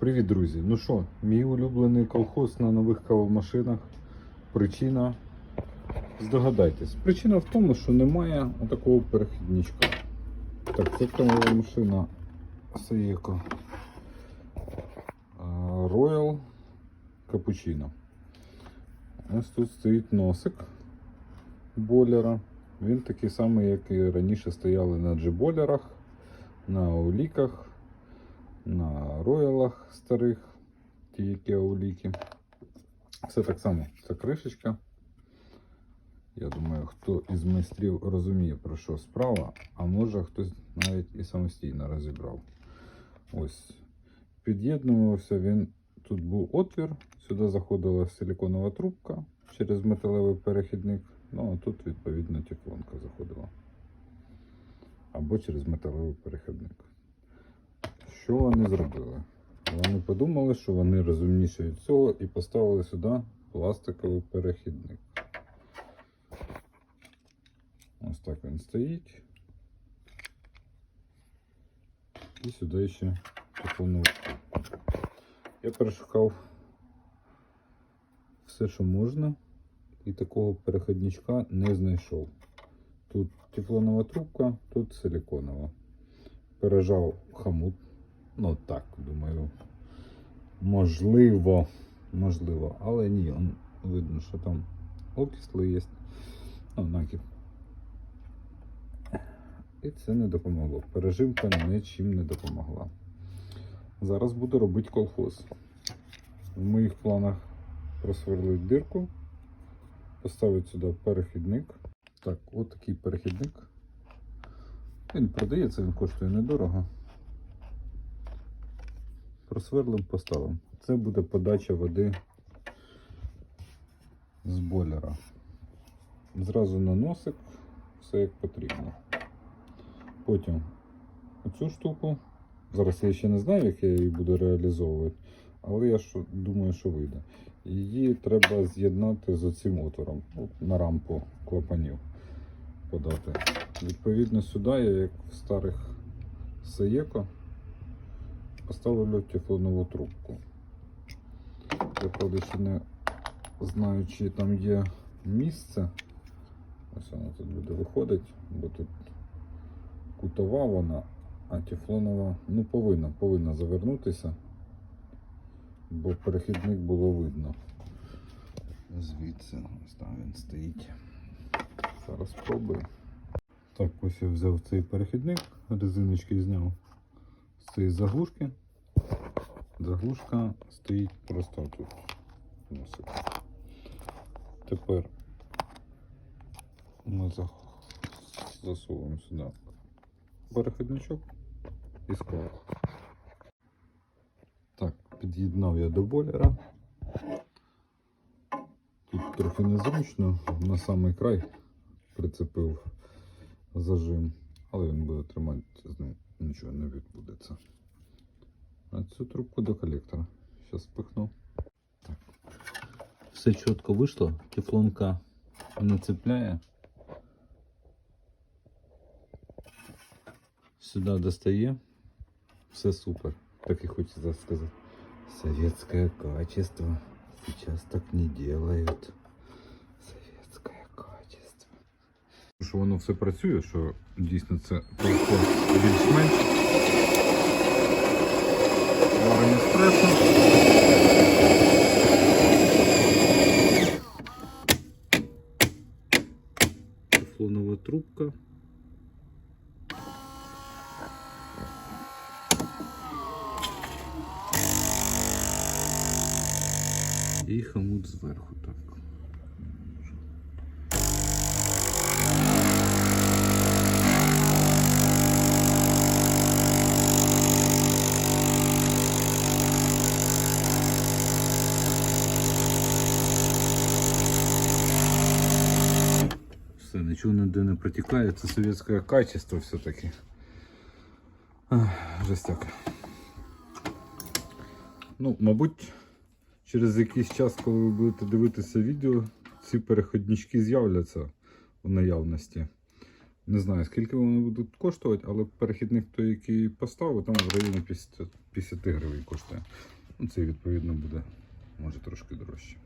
Привіт, друзі! Ну що, мій улюблений колхоз на нових кавомашинах. Причина. Здогадайтесь. Причина в тому, що немає такого перехідничка. Так, це кавова машина Saeco Royal Cappuccino. Ось тут стоїть носик бойлера. Він такий самий, як і раніше стояли на джиболерах, на оліках на роялах старих, ті, які ауліки. Все так само, це кришечка. Я думаю, хто із майстрів розуміє, про що справа, а може хтось навіть і самостійно розібрав. Ось. Під'єднувався він, тут був отвір, сюди заходила силиконова трубка через металевий перехідник. Ну, а тут, відповідно, тефлонка заходила. Або через металевий перехідник. Що вони зробили? Вони подумали, що вони розумніші від цього і поставили сюди пластиковий перехідник. Ось так він стоїть. І сюди ще тефлонову. Я перешукав все, що можна, і такого переходничка не знайшов. Тут тефлонова трубка, тут силиконова. Пережав хомут. Ну так, думаю. Можливо. Можливо. Але ні, он, видно, що там окисли є. Ну, накіп. І це не допомогло. Переживка нічим не допомогла. Зараз буду робити колхоз. В моїх планах просверлити дирку, поставити сюди перехідник. Так, от перехідник. Він продається, він коштує недорого. Просверлим, поставимо. Це буде подача води з бойлера. Зразу на носик, все як потрібно. Потім оцю штуку. Зараз я ще не знаю, як я її буду реалізовувати, але я думаю, що вийде. Її треба з'єднати з оцим отвором на рампу клапанів подати. Відповідно, сюди я, як в старих Поставлю тефлонову трубку. Я правда ще не знаю, чи там є місце. Ось вона тут буде виходити, бо тут кутова вона, а тефлонова ну, повинна, повинна завернутися, бо перехідник було видно. Звідси ось там він стоїть. Зараз спробую. Так, ось я взяв цей перехідник, резиночки зняв з цієї заглушки. Заглушка стоїть просто тут. Тепер ми засовуємо сюди перехідничок і склад. Так, під'єднав я до бойлера. Тут трохи незручно, на самий край прицепив зажим, але він буде тримати з ним нічого не відбудеться. А цю трубку до колектора. Зараз спихну. Так. Все чітко вийшло, тефлонка не цепляє. Сюди достає. Все супер. Так и хочется сказать. Советское качество. Сейчас так не делают. Що воно все працює, що дійсно це колхоз більш-менш. Варення еспресо. Тефлонова трубка. І хомут зверху так. Все, нічого ніде не протікає, це совєтське качество все-таки. Ах, Жестяк. Ну, мабуть, через якийсь час, коли ви будете дивитися відео, ці переходнички з'являться в наявності. Не знаю, скільки вони будуть коштувати, але перехідник той, який поставив, там в районі 50, 50 гривень коштує. Ну, цей, відповідно, буде може трошки дорожче.